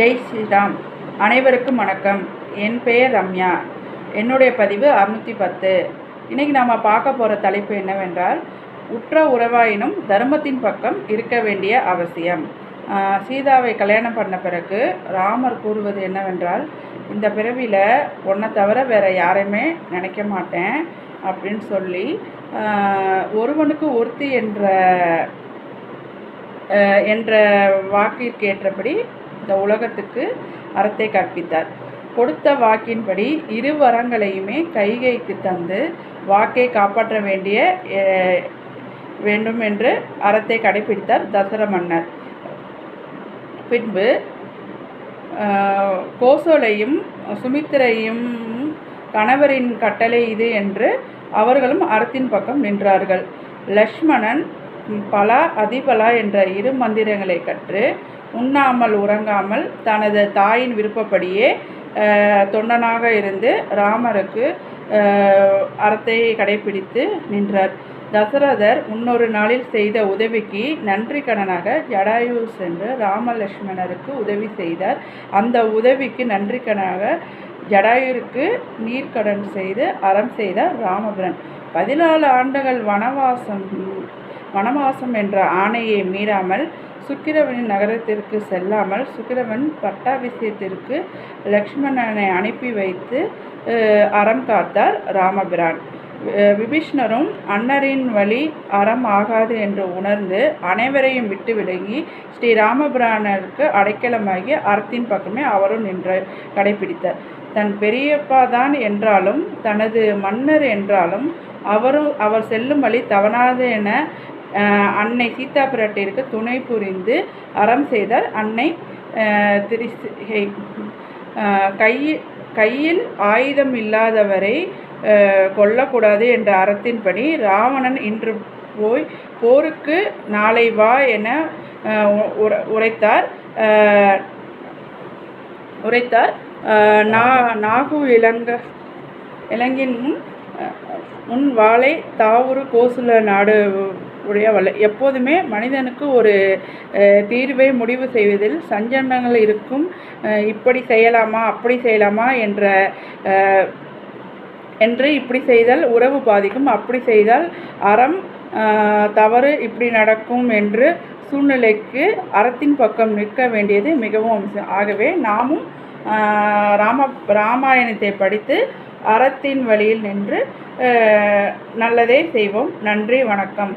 ஜெய் ஸ்ரீராம். அனைவருக்கும் வணக்கம். என் பெயர் ரம்யா. என்னுடைய பதிவு அறுநூற்றி பத்து. இன்றைக்கி நாம் பார்க்க போகிற தலைப்பு என்னவென்றால் உற்ற உறவாயினும் தர்மத்தின் பக்கம் இருக்க வேண்டிய அவசியம். சீதாவை கல்யாணம் பண்ண பிறகு ராமர் கூறுவது என்னவென்றால் இந்த பிறவியில் உன்னை தவிர வேறு யாரையுமே நினைக்க மாட்டேன் அப்படின்னு சொல்லி ஒருவனுக்கு ஒருத்தி என்ற என்ற வாக்கிற்கு ஏற்றபடி இந்த உலகத்துக்கு அறத்தை கற்பித்தார். கொடுத்த வாக்கின்படி இரு வரங்களையுமே கைகைக்கு தந்து வாக்கை காப்பாற்ற வேண்டிய வேண்டும் என்று அறத்தை கடைபிடித்தார் தசர மன்னர். பின்பு கோசோலையும் சுமித்திரையும் கணவரின் கட்டளை இது என்று அவர்களும் அறத்தின் பக்கம் நின்றார்கள். லக்ஷ்மணன் பலா அதிபலா என்ற இரு மந்திரங்களை கற்று உண்ணாமல் உறங்காமல் தனது தாயின் விருப்பப்படியே தொண்டனாக இருந்து ராமருக்கு அறத்தை கடைபிடித்து நின்றார். தசரதர் முன்னொரு நாளில் செய்த உதவிக்கு நன்றி கடனாக ஜடாயு சென்று ராமலட்சுமணருக்கு உதவி செய்தார். அந்த உதவிக்கு நன்றி கடனாக ஜடாயுருக்கு நீர்க்கடன் செய்து அறம் செய்தார் ராமபுரன். பதினாலு ஆண்டுகள் வனவாசம் வனவாசம் என்ற ஆணையை மீறாமல் சுக்கிரவனின் நகரத்திற்கு செல்லாமல் சுக்கிரவன் பட்டாபிஷேகத்திற்கு லக்ஷ்மணனை அனுப்பி வைத்து அறம் காத்தார் ராமபிரான். விபீஷ்ணரும் அன்னரின் வழி அறம் ஆகாது என்று உணர்ந்து அனைவரையும் விட்டு விலகி ஸ்ரீ ராமபிரானருக்கு அடைக்கலமாகி அறத்தின் பக்கமே அவரும் நின்று கடைபிடித்தார். தன் பெரியப்பா தான் என்றாலும் தனது மன்னர் என்றாலும் அவரும் அவர் செல்லும் வழி தவறாது என அன்னை சீதா பிராட்டிற்கு துணை புரிந்து அறம் செய்தார். அன்னை அஹ், கையில் கையில் ஆயுதம் இல்லாதவரை கொல்லக்கூடாது என்ற அறத்தின்படி ராவணன் இன்று போய் போருக்கு நாளை வா என உரைத்தார். உரைத்தார். நா நாகு இளங்க இலங்கின் முன் முன் வாளை தாவூர் கோசுல நாடு உடைய வல்ல எப்போதுமே மனிதனுக்கு ஒரு தீர்வை முடிவு செய்வதில் சஞ்சனங்கள் இருக்கும். இப்படி செய்யலாமா அப்படி செய்யலாமா என்ற என்று இப்படி செய்தால் உறவு பாதிக்கும். அப்படி செய்தால் அறம் தவறு இப்படி நடக்கும் என்று சூழ்நிலைக்கு அறத்தின் பக்கம் நிற்க வேண்டியது மிகவும் அவசியம். ஆகவே நாமும் ராம ராமாயணத்தை படித்து அறத்தின் வழியில் நின்று நல்லதே செய்வோம். நன்றி வணக்கம்.